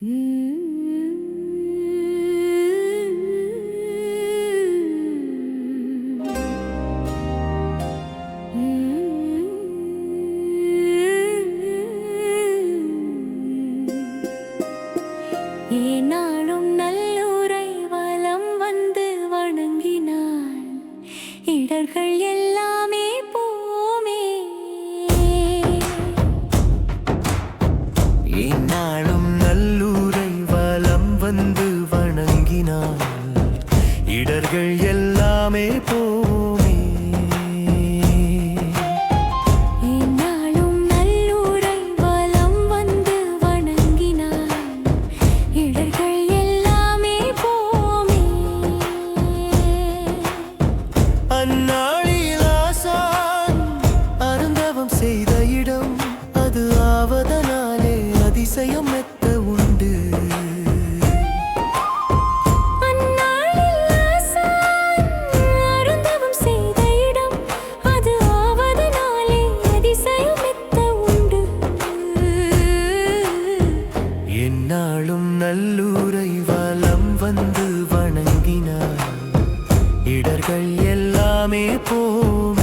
Mm. வந்து வணங்கினான் இடர்கள் எல்லாமே போமே. ஏனாளும் நல்லூரை வலம் வந்து வணங்கினான் இடர்கள் எல்லாமே போமே. அந்நாளில் ஆசான் அருந்தவம் செய்த இடம் அது ஆவதனாலே அதிசயம் மெத்த கல்லூரை வலம் வந்து வணங்கினார் இடர்கள் எல்லாமே போமே.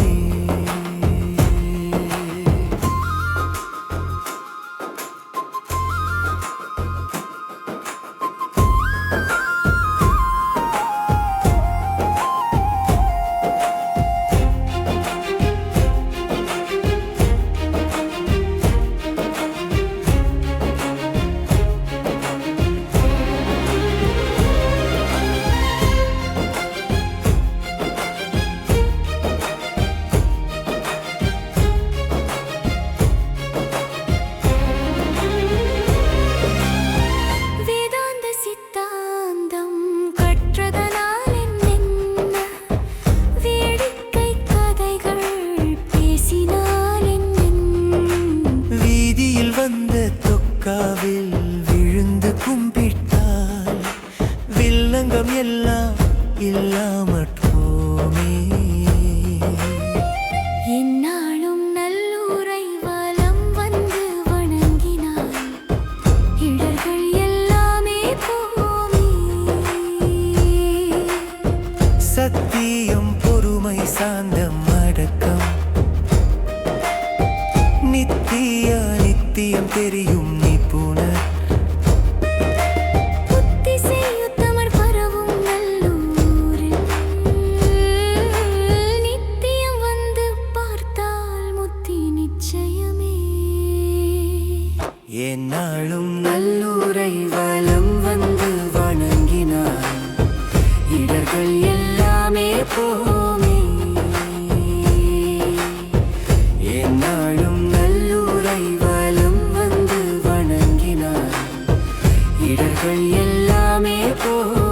இல்லாமற் போமே எந்நாளும் நல்லூரை வலம் வந்து வணங்கினான் இடர்கள் எல்லாமே போமே. சத்தியம் பொறுமை சாந்தம் அடக்கம் நித்திய நித்தியம் தெரியும் என்னாலும் நல்லூரை வலம் வந்து வணங்கினான் இடர்கள் எல்லாமே போமே. என்னாலும் நல்லூரை வலம் வந்து வணங்கினான் இடர்கள் எல்லாமே போ